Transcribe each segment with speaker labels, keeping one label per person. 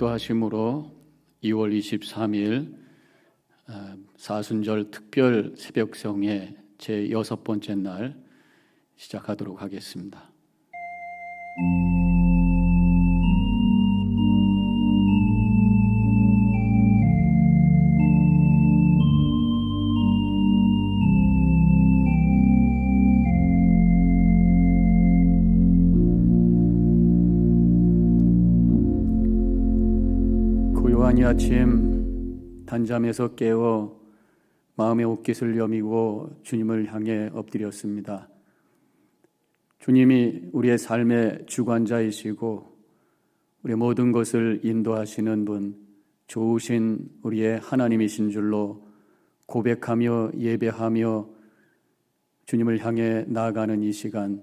Speaker 1: 국도하심으로 2월 23일 어, 사순절 특별 새벽성의 제 여섯 번째 날 시작하도록 하겠습니다. 아침 단잠에서 깨어 마음의 옷깃을 여미고 주님을 향해 엎드렸습니다. 주님이 우리의 삶의 주관자이시고 우리 모든 것을 인도하시는 분, 좋으신 우리의 하나님이신 줄로 고백하며 예배하며 주님을 향해 나아가는 이 시간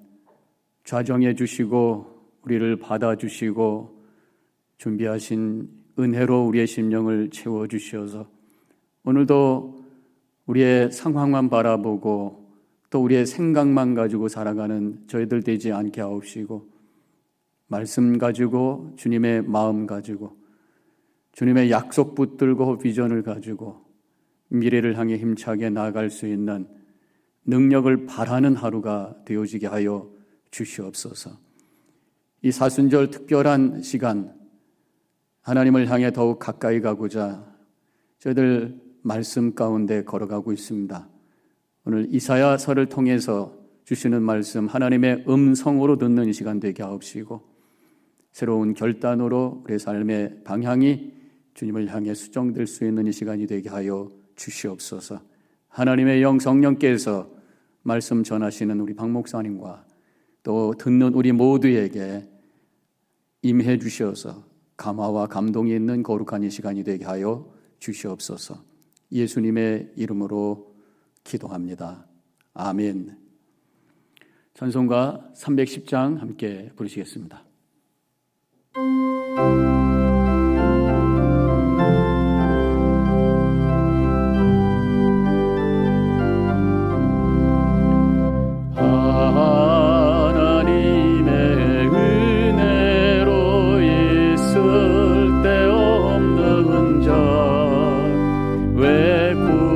Speaker 1: 좌정해 주시고 우리를 받아 주시고 준비하신 은혜로 우리의 심령을 채워 주시어서 오늘도 우리의 상황만 바라보고 또 우리의 생각만 가지고 살아가는 저희들 되지 않게 하옵시고 말씀 가지고 주님의 마음 가지고 주님의 약속 붙들고 비전을 가지고 미래를 향해 힘차게 나아갈 수 있는 능력을 바라는 하루가 되어지게 하여 주시옵소서. 이 사순절 특별한 시간 하나님을 향해 더욱 가까이 가고자 저희들 말씀 가운데 걸어가고 있습니다. 오늘 이사야서를 통해서 주시는 말씀 하나님의 음성으로 듣는 시간 되게 하옵시고 새로운 결단으로 우리 삶의 방향이 주님을 향해 수정될 수 있는 이 시간이 되게 하여 주시옵소서. 하나님의 영 성령께서 말씀 전하시는 우리 박 목사님과 또 듣는 우리 모두에게 임해 주셔서 감화와 감동이 있는 거룩한 이 시간이 되게 하여 주시옵소서. 예수님의 이름으로 기도합니다. 아멘. 찬송가 310장 함께 부르시겠습니다. 왜구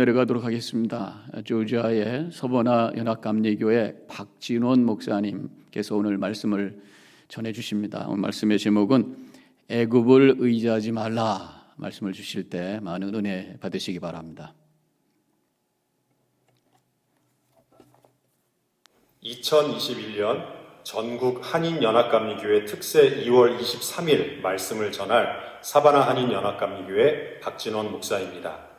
Speaker 1: 내려가도록 하겠습니다. 조지아의 서버나 연합감리교회 박진원 목사님께서 오늘 말씀을 전해 주십니다. 오늘 말씀의 제목은 애굽을 의지하지 말라 말씀을 주실 때 많은 은혜 받으시기 바랍니다.
Speaker 2: 2021년 전국 한인연합감리교회 특세 2월 23일 말씀을 전할 사바나 한인연합감리교회 박진원 목사입니다.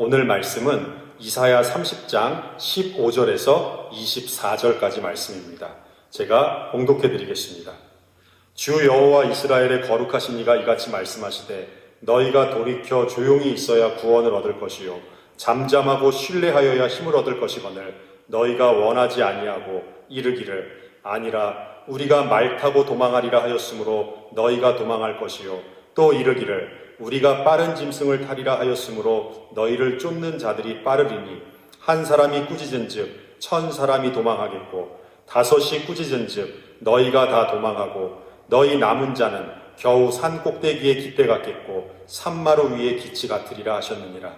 Speaker 2: 오늘 말씀은 이사야 30장 15절에서 24절까지 말씀입니다. 제가 봉독해 드리겠습니다. 주 여호와 이스라엘의 거룩하신 이가 이같이 말씀하시되 너희가 돌이켜 조용히 있어야 구원을 얻을 것이요 잠잠하고 신뢰하여야 힘을 얻을 것이거늘 너희가 원하지 아니하고 이르기를 아니라 우리가 말 타고 도망하리라 하였으므로 너희가 도망할 것이요 또 이르기를 우리가 빠른 짐승을 타리라 하였으므로 너희를 쫓는 자들이 빠르리니 한 사람이 꾸짖은즉 천 사람이 도망하겠고 다섯이 꾸짖은즉 너희가 다 도망하고 너희 남은 자는 겨우 산 꼭대기에 깃대 같겠고 산마루 위에 기치 같으리라 하셨느니라.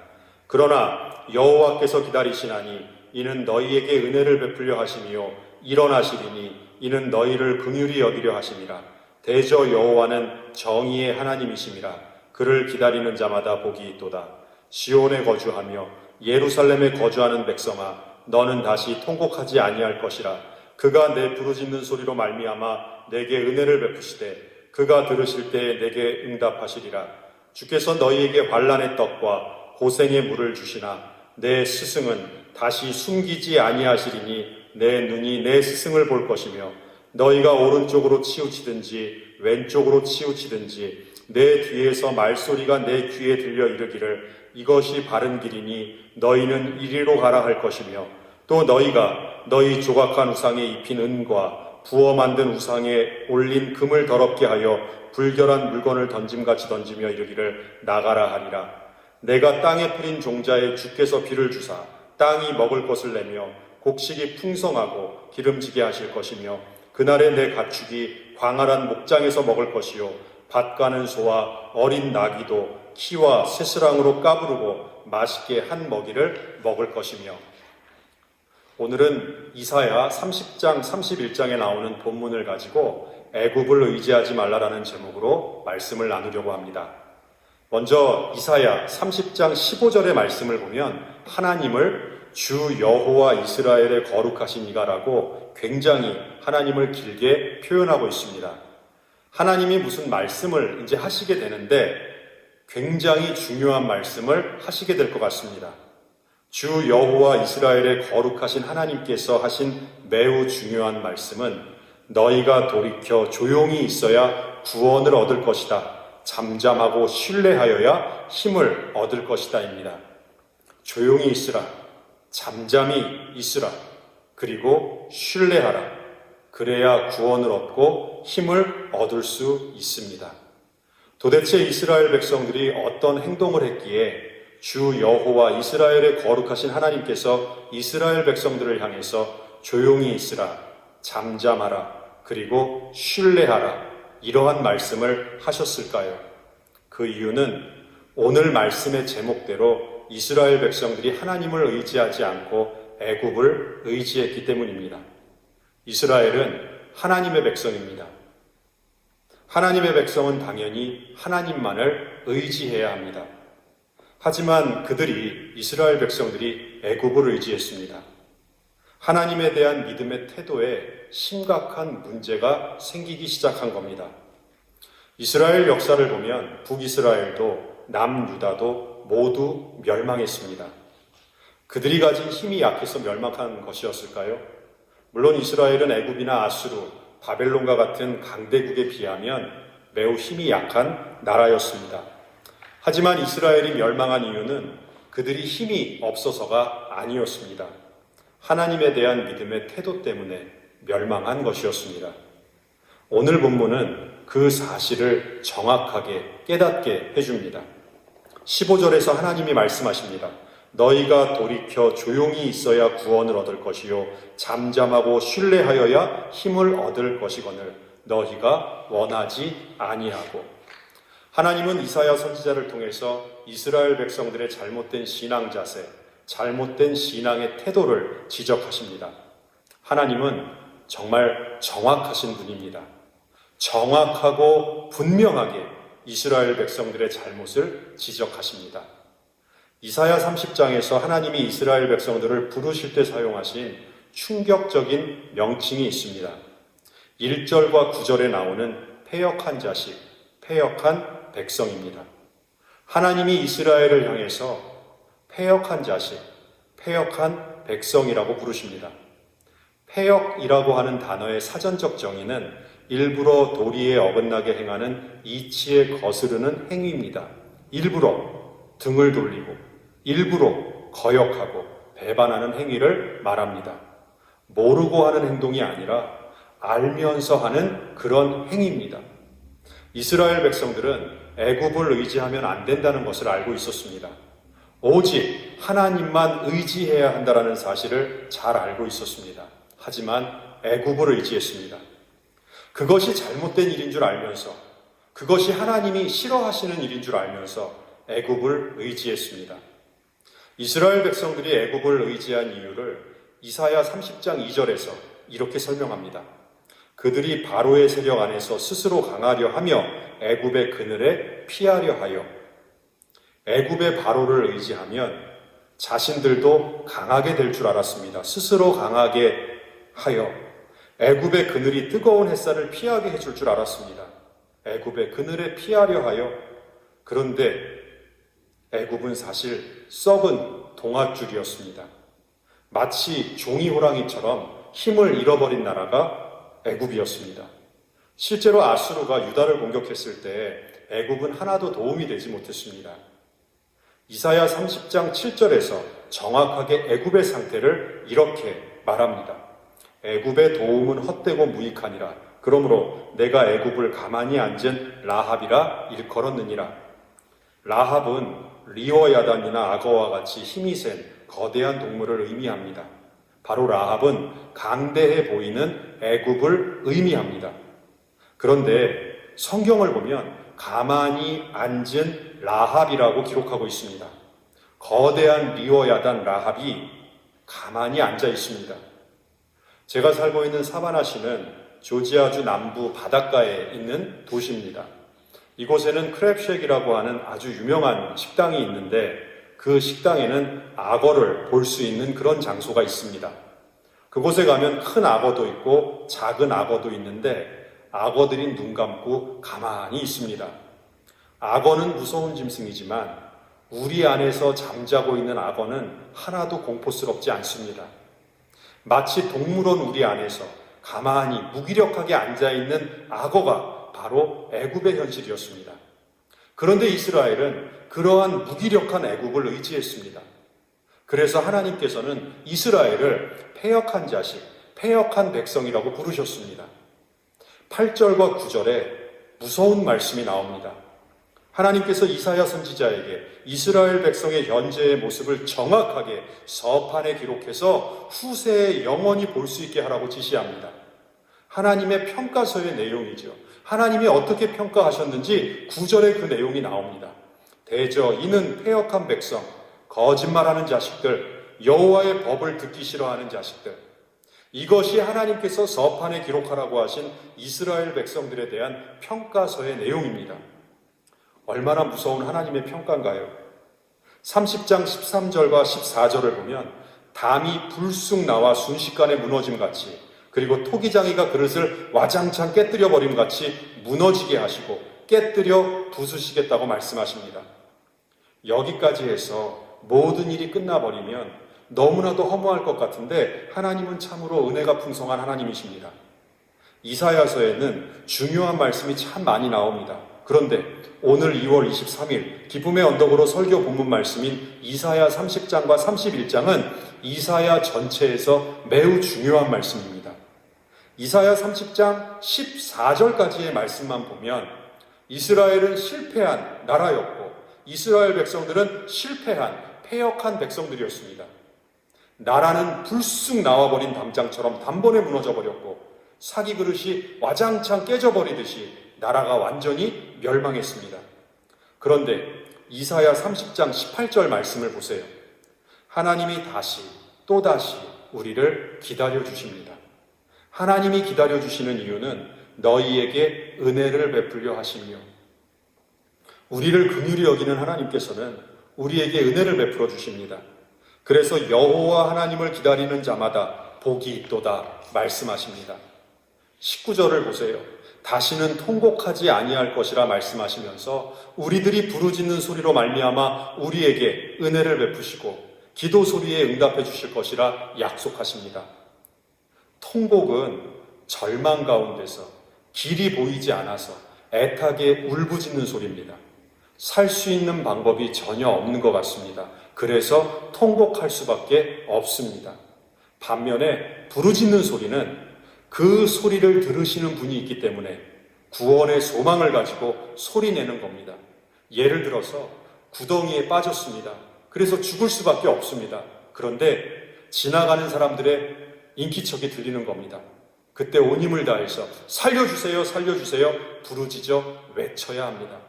Speaker 2: 그러나 여호와께서 기다리시나니 이는 너희에게 은혜를 베풀려 하심이요 일어나시리니 이는 너희를 긍휼히 여기려 하심이라. 대저 여호와는 정의의 하나님이심이라 그를 기다리는 자마다 복이 있도다. 시온에 거주하며 예루살렘에 거주하는 백성아 너는 다시 통곡하지 아니할 것이라. 그가 내 부르짖는 소리로 말미암아 내게 은혜를 베푸시되 그가 들으실 때에 내게 응답하시리라. 주께서 너희에게 환란의 떡과 고생의 물을 주시나 내 스승은 다시 숨기지 아니하시리니 내 눈이 내 스승을 볼 것이며 너희가 오른쪽으로 치우치든지 왼쪽으로 치우치든지 내 뒤에서 말소리가 내 귀에 들려 이르기를 이것이 바른 길이니 너희는 이리로 가라 할 것이며 또 너희가 너희 조각한 우상에 입힌 은과 부어 만든 우상에 올린 금을 더럽게 하여 불결한 물건을 던짐같이 던지며 이르기를 나가라 하리라. 내가 땅에 뿌린 종자에 주께서 비를 주사 땅이 먹을 것을 내며 곡식이 풍성하고 기름지게 하실 것이며 그날에 내 가축이 광활한 목장에서 먹을 것이요 밭 가는 소와 어린 나귀도 키와 새스랑으로 까부르고 맛있게 한 먹이를 먹을 것이며 오늘은 이사야 30장 31장에 나오는 본문을 가지고 애굽을 의지하지 말라라는 제목으로 말씀을 나누려고 합니다. 먼저 이사야 30장 15절의 말씀을 보면 하나님을 주 여호와 이스라엘의 거룩하신 이가라고 굉장히 하나님을 길게 표현하고 있습니다. 하나님이 무슨 말씀을 이제 하시게 되는데 굉장히 중요한 말씀을 하시게 될 것 같습니다. 주 여호와 이스라엘의 거룩하신 하나님께서 하신 매우 중요한 말씀은 너희가 돌이켜 조용히 있어야 구원을 얻을 것이다. 잠잠하고 신뢰하여야 힘을 얻을 것이다입니다. 조용히 있으라. 잠잠히 있으라. 그리고 신뢰하라. 그래야 구원을 얻고 힘을 얻을 수 있습니다. 도대체 이스라엘 백성들이 어떤 행동을 했기에 주 여호와 이스라엘의 거룩하신 하나님께서 이스라엘 백성들을 향해서 조용히 있으라, 잠잠하라, 그리고 신뢰하라, 이러한 말씀을 하셨을까요? 그 이유는 오늘 말씀의 제목대로 이스라엘 백성들이 하나님을 의지하지 않고 애굽을 의지했기 때문입니다. 이스라엘은 하나님의 백성입니다. 하나님의 백성은 당연히 하나님만을 의지해야 합니다. 하지만 그들이 이스라엘 백성들이 애굽을 의지했습니다. 하나님에 대한 믿음의 태도에 심각한 문제가 생기기 시작한 겁니다. 이스라엘 역사를 보면 북이스라엘도 남유다도 모두 멸망했습니다. 그들이 가진 힘이 약해서 멸망한 것이었을까요? 물론 이스라엘은 애굽이나 아수르, 바벨론과 같은 강대국에 비하면 매우 힘이 약한 나라였습니다. 하지만 이스라엘이 멸망한 이유는 그들이 힘이 없어서가 아니었습니다. 하나님에 대한 믿음의 태도 때문에 멸망한 것이었습니다. 오늘 본문은 그 사실을 정확하게 깨닫게 해줍니다. 15절에서 하나님이 말씀하십니다. 너희가 돌이켜 조용히 있어야 구원을 얻을 것이요 잠잠하고 신뢰하여야 힘을 얻을 것이거늘 너희가 원하지 아니하고 하나님은 이사야 선지자를 통해서 이스라엘 백성들의 잘못된 신앙 자세, 잘못된 신앙의 태도를 지적하십니다. 하나님은 정말 정확하신 분입니다. 정확하고 분명하게 이스라엘 백성들의 잘못을 지적하십니다. 이사야 30장에서 하나님이 이스라엘 백성들을 부르실 때 사용하신 충격적인 명칭이 있습니다. 1절과 9절에 나오는 패역한 자식, 패역한 백성입니다. 하나님이 이스라엘을 향해서 패역한 자식, 패역한 백성이라고 부르십니다. 패역이라고 하는 단어의 사전적 정의는 일부러 도리에 어긋나게 행하는 이치에 거스르는 행위입니다. 일부러 등을 돌리고 일부러 거역하고 배반하는 행위를 말합니다. 모르고 하는 행동이 아니라 알면서 하는 그런 행위입니다. 이스라엘 백성들은 애굽을 의지하면 안 된다는 것을 알고 있었습니다. 오직 하나님만 의지해야 한다라는 사실을 잘 알고 있었습니다. 하지만 애굽을 의지했습니다. 그것이 잘못된 일인 줄 알면서 그것이 하나님이 싫어하시는 일인 줄 알면서 애굽을 의지했습니다. 이스라엘 백성들이 애굽을 의지한 이유를 이사야 30장 2절에서 이렇게 설명합니다. 그들이 바로의 세력 안에서 스스로 강하려 하며 애굽의 그늘에 피하려 하여 애굽의 바로를 의지하면 자신들도 강하게 될 줄 알았습니다. 스스로 강하게 하여 애굽의 그늘이 뜨거운 햇살을 피하게 해줄 줄 알았습니다. 애굽의 그늘에 피하려 하여 그런데 애굽은 사실 썩은 동아줄이었습니다. 마치 종이 호랑이처럼 힘을 잃어버린 나라가 애굽이었습니다. 실제로 아수르가 유다를 공격했을 때 애굽은 하나도 도움이 되지 못했습니다. 이사야 30장 7절에서 정확하게 애굽의 상태를 이렇게 말합니다. 애굽의 도움은 헛되고 무익하니라. 그러므로 내가 애굽을 가만히 앉은 라합이라 일컬었느니라. 라합은 리워야단이나 악어와 같이 힘이 센 거대한 동물을 의미합니다. 바로 라합은 강대해 보이는 애굽을 의미합니다. 그런데 성경을 보면 가만히 앉은 라합이라고 기록하고 있습니다. 거대한 리워야단 라합이 가만히 앉아 있습니다. 제가 살고 있는 사바나시는 조지아주 남부 바닷가에 있는 도시입니다. 이곳에는 크랩쉑이라고 하는 아주 유명한 식당이 있는데 그 식당에는 악어를 볼 수 있는 그런 장소가 있습니다. 그곳에 가면 큰 악어도 있고 작은 악어도 있는데 악어들이 눈 감고 가만히 있습니다. 악어는 무서운 짐승이지만 우리 안에서 잠자고 있는 악어는 하나도 공포스럽지 않습니다. 마치 동물원 우리 안에서 가만히 무기력하게 앉아 있는 악어가 바로 애굽의 현실이었습니다. 그런데 이스라엘은 그러한 무기력한 애굽을 의지했습니다. 그래서 하나님께서는 이스라엘을 패역한 자식, 패역한 백성이라고 부르셨습니다. 8절과 9절에 무서운 말씀이 나옵니다. 하나님께서 이사야 선지자에게 이스라엘 백성의 현재의 모습을 정확하게 서판에 기록해서 후세에 영원히 볼 수 있게 하라고 지시합니다. 하나님의 평가서의 내용이죠. 하나님이 어떻게 평가하셨는지 구절에 그 내용이 나옵니다. 대저 이는 폐역한 백성, 거짓말하는 자식들, 여호와의 법을 듣기 싫어하는 자식들. 이것이 하나님께서 서판에 기록하라고 하신 이스라엘 백성들에 대한 평가서의 내용입니다. 얼마나 무서운 하나님의 평가인가요? 30장 13절과 14절을 보면 담이 불쑥 나와 순식간에 무너짐 같이 그리고 토기장이가 그릇을 와장창 깨뜨려 버림 같이 무너지게 하시고 깨뜨려 부수시겠다고 말씀하십니다. 여기까지 해서 모든 일이 끝나버리면 너무나도 허무할 것 같은데 하나님은 참으로 은혜가 풍성한 하나님이십니다. 이사야서에는 중요한 말씀이 참 많이 나옵니다. 그런데 오늘 2월 23일 기쁨의 언덕으로 설교 본문 말씀인 이사야 30장과 31장은 이사야 전체에서 매우 중요한 말씀입니다. 이사야 30장 14절까지의 말씀만 보면 이스라엘은 실패한 나라였고 이스라엘 백성들은 실패한 폐역한 백성들이었습니다. 나라는 불쑥 나와버린 담장처럼 단번에 무너져 버렸고 사기 그릇이 와장창 깨져버리듯이 나라가 완전히 멸망했습니다. 그런데 이사야 30장 18절 말씀을 보세요. 하나님이 다시 또 다시 우리를 기다려 주십니다. 하나님이 기다려 주시는 이유는 너희에게 은혜를 베풀려 하시며 우리를 긍휼히 여기는 하나님께서는 우리에게 은혜를 베풀어 주십니다. 그래서 여호와 하나님을 기다리는 자마다 복이 있도다 말씀하십니다. 19절을 보세요. 다시는 통곡하지 아니할 것이라 말씀하시면서 우리들이 부르짖는 소리로 말미암아 우리에게 은혜를 베푸시고 기도 소리에 응답해 주실 것이라 약속하십니다. 통곡은 절망 가운데서 길이 보이지 않아서 애타게 울부짖는 소리입니다. 살 수 있는 방법이 전혀 없는 것 같습니다. 그래서 통곡할 수밖에 없습니다. 반면에 부르짖는 소리는 그 소리를 들으시는 분이 있기 때문에 구원의 소망을 가지고 소리 내는 겁니다. 예를 들어서 구덩이에 빠졌습니다. 그래서 죽을 수밖에 없습니다. 그런데 지나가는 사람들의 인기척이 들리는 겁니다. 그때 온 힘을 다해서 살려주세요, 살려주세요, 부르짖어 외쳐야 합니다.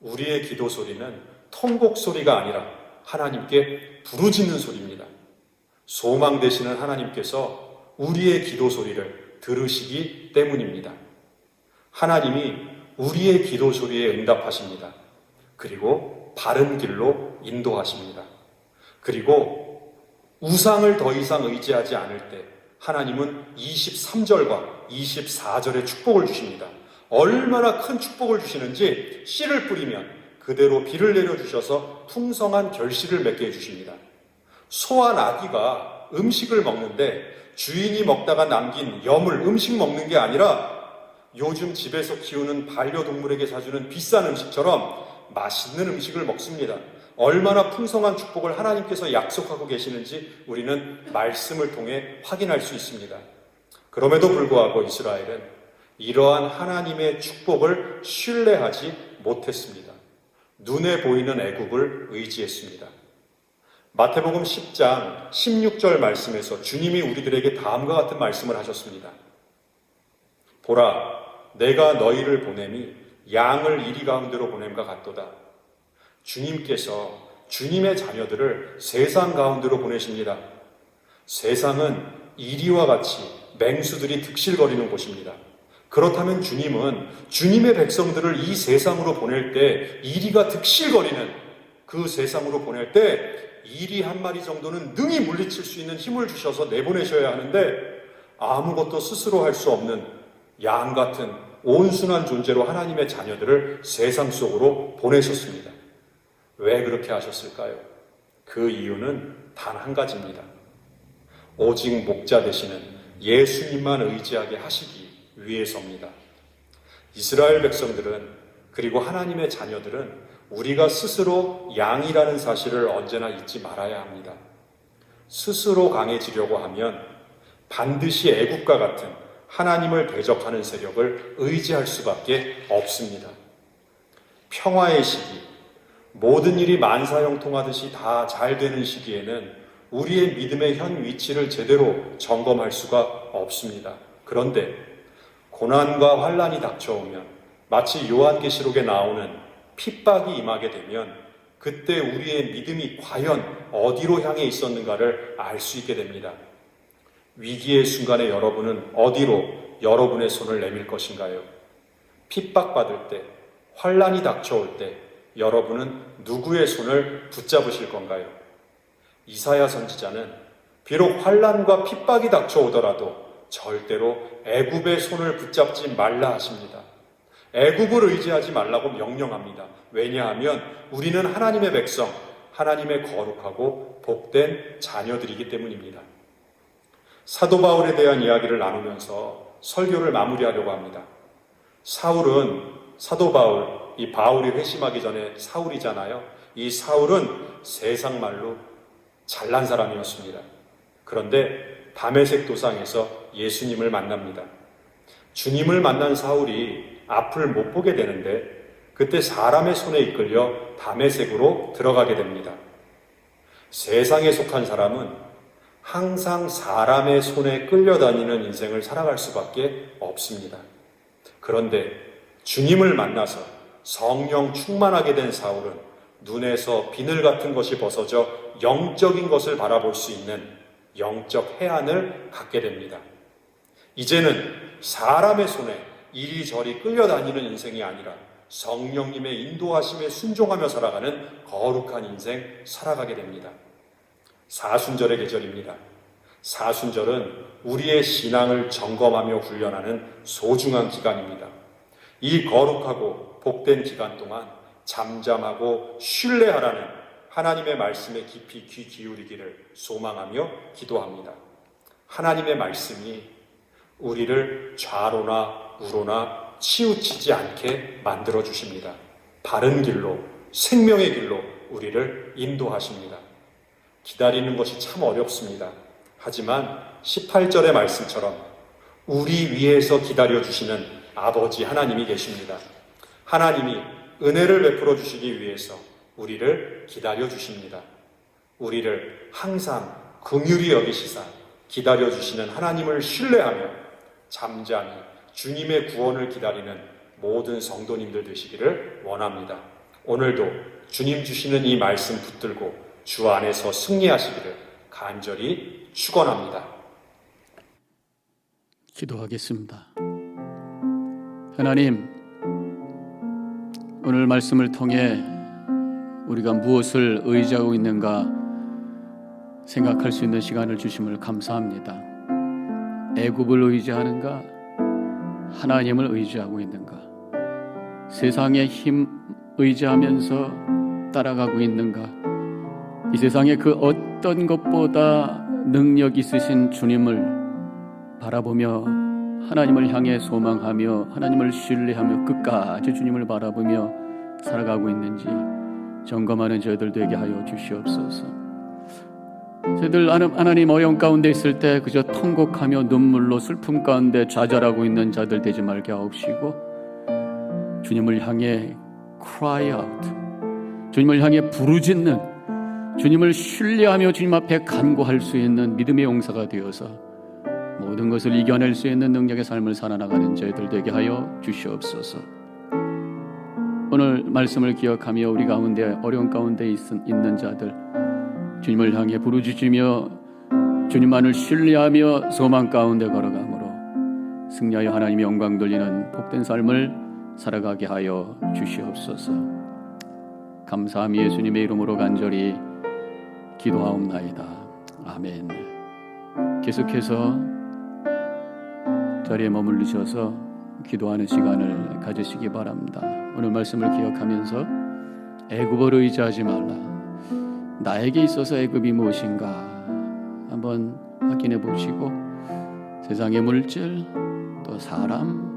Speaker 2: 우리의 기도 소리는 통곡 소리가 아니라 하나님께 부르짖는 소리입니다. 소망 되시는 하나님께서 우리의 기도 소리를 들으시기 때문입니다. 하나님이 우리의 기도 소리에 응답하십니다. 그리고 바른 길로 인도하십니다. 그리고 우상을 더 이상 의지하지 않을 때 하나님은 23절과 24절의 축복을 주십니다. 얼마나 큰 축복을 주시는지 씨를 뿌리면 그대로 비를 내려주셔서 풍성한 결실을 맺게 해주십니다. 소와 나귀가 음식을 먹는데 주인이 먹다가 남긴 염을 음식 먹는 게 아니라 요즘 집에서 키우는 반려동물에게 사주는 비싼 음식처럼 맛있는 음식을 먹습니다. 얼마나 풍성한 축복을 하나님께서 약속하고 계시는지 우리는 말씀을 통해 확인할 수 있습니다. 그럼에도 불구하고 이스라엘은 이러한 하나님의 축복을 신뢰하지 못했습니다. 눈에 보이는 애국을 의지했습니다. 마태복음 10장 16절 말씀에서 주님이 우리들에게 다음과 같은 말씀을 하셨습니다. 보라, 내가 너희를 보냄이 양을 이리 가운데로 보냄과 같도다. 주님께서 주님의 자녀들을 세상 가운데로 보내십니다. 세상은 이리와 같이 맹수들이 득실거리는 곳입니다. 그렇다면 주님은 주님의 백성들을 이 세상으로 보낼 때 이리가 득실거리는 그 세상으로 보낼 때 이리 한 마리 정도는 능히 물리칠 수 있는 힘을 주셔서 내보내셔야 하는데 아무것도 스스로 할 수 없는 양 같은 온순한 존재로 하나님의 자녀들을 세상 속으로 보내셨습니다. 왜 그렇게 하셨을까요? 그 이유는 단 한 가지입니다. 오직 목자 되시는 예수님만 의지하게 하시기 위해서입니다. 이스라엘 백성들은 그리고 하나님의 자녀들은 우리가 스스로 양이라는 사실을 언제나 잊지 말아야 합니다. 스스로 강해지려고 하면 반드시 애국과 같은 하나님을 대적하는 세력을 의지할 수밖에 없습니다. 평화의 시기, 모든 일이 만사형통하듯이 다 잘 되는 시기에는 우리의 믿음의 현 위치를 제대로 점검할 수가 없습니다. 그런데 고난과 환란이 닥쳐오면 마치 요한계시록에 나오는 핍박이 임하게 되면 그때 우리의 믿음이 과연 어디로 향해 있었는가를 알 수 있게 됩니다. 위기의 순간에 여러분은 어디로 여러분의 손을 내밀 것인가요? 핍박받을 때, 환란이 닥쳐올 때 여러분은 누구의 손을 붙잡으실 건가요? 이사야 선지자는 비록 환란과 핍박이 닥쳐오더라도 절대로 애굽의 손을 붙잡지 말라 하십니다. 애굽을 의지하지 말라고 명령합니다. 왜냐하면 우리는 하나님의 백성, 하나님의 거룩하고 복된 자녀들이기 때문입니다. 사도 바울에 대한 이야기를 나누면서 설교를 마무리하려고 합니다. 사울은 사도 바울, 이 바울이 회심하기 전에 사울이잖아요. 이 사울은 세상 말로 잘난 사람이었습니다. 그런데 담에색 도상에서 예수님을 만납니다. 주님을 만난 사울이 앞을 못 보게 되는데 그때 사람의 손에 이끌려 담에색으로 들어가게 됩니다. 세상에 속한 사람은 항상 사람의 손에 끌려다니는 인생을 살아갈 수밖에 없습니다. 그런데 주님을 만나서 성령 충만하게 된 사울은 눈에서 비늘 같은 것이 벗어져 영적인 것을 바라볼 수 있는 영적 해안을 갖게 됩니다. 이제는 사람의 손에 이리저리 끌려다니는 인생이 아니라 성령님의 인도하심에 순종하며 살아가는 거룩한 인생 살아가게 됩니다. 사순절의 계절입니다. 사순절은 우리의 신앙을 점검하며 훈련하는 소중한 기간입니다. 이 거룩하고 복된 기간 동안 잠잠하고 신뢰하라는 하나님의 말씀에 깊이 귀 기울이기를 소망하며 기도합니다. 하나님의 말씀이 우리를 좌로나 우로나 치우치지 않게 만들어 주십니다. 바른 길로, 생명의 길로 우리를 인도하십니다. 기다리는 것이 참 어렵습니다. 하지만 18절의 말씀처럼 우리 위에서 기다려 주시는 아버지 하나님이 계십니다. 하나님이 은혜를 베풀어 주시기 위해서 우리를 기다려 주십니다. 우리를 항상 긍휼히 여기시사 기다려 주시는 하나님을 신뢰하며 잠잠히 주님의 구원을 기다리는 모든 성도님들 되시기를 원합니다. 오늘도 주님 주시는 이 말씀 붙들고 주 안에서 승리하시기를 간절히 축원합니다.
Speaker 1: 기도하겠습니다. 하나님, 오늘 말씀을 통해 우리가 무엇을 의지하고 있는가 생각할 수 있는 시간을 주심을 감사합니다. 애굽을 의지하는가? 하나님을 의지하고 있는가? 세상의 힘 의지하면서 따라가고 있는가? 이 세상의 그 어떤 것보다 능력 있으신 주님을 바라보며 하나님을 향해 소망하며 하나님을 신뢰하며 끝까지 주님을 바라보며 살아가고 있는지 점검하는 저희들 되게 하여 주시옵소서. 저희들 하나님 어려움 가운데 있을 때 그저 통곡하며 눈물로 슬픔 가운데 좌절하고 있는 자들 되지 말게 하옵시고 주님을 향해 cry out 주님을 향해 부르짖는 주님을 신뢰하며 주님 앞에 간구할 수 있는 믿음의 용사가 되어서 모든 것을 이겨낼 수 있는 능력의 삶을 살아나가는 저희들 되게 하여 주시옵소서. 오늘 말씀을 기억하며 우리 가운데 어려운 가운데 있는 자들 주님을 향해 부르짖으며 주님만을 신뢰하며 소망 가운데 걸어가므로 승리하여 하나님의 영광 돌리는 복된 삶을 살아가게 하여 주시옵소서. 감사함 예수님의 이름으로 간절히 기도하옵나이다. 아멘. 계속해서 자리에 머물르셔서 기도하는 시간을 가지시기 바랍니다. 오늘 말씀을 기억하면서 애굽을 의지하지 말라. 나에게 있어서 애굽이 무엇인가 한번 확인해 보시고 세상의 물질 또 사람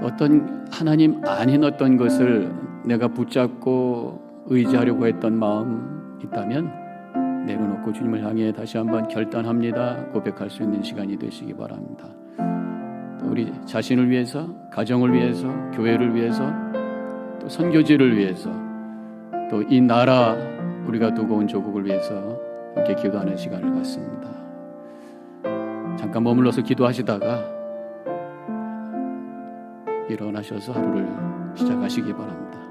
Speaker 1: 또 어떤 하나님 아닌 어떤 것을 내가 붙잡고 의지하려고 했던 마음 있다면 내려놓고 주님을 향해 다시 한번 결단합니다. 고백할 수 있는 시간이 되시기 바랍니다. 우리 자신을 위해서, 가정을 위해서, 교회를 위해서, 또 선교지를 위해서, 또 이 나라 우리가 두고 온 조국을 위해서 함께 기도하는 시간을 갖습니다. 잠깐 머물러서 기도하시다가 일어나셔서 하루를 시작하시기 바랍니다.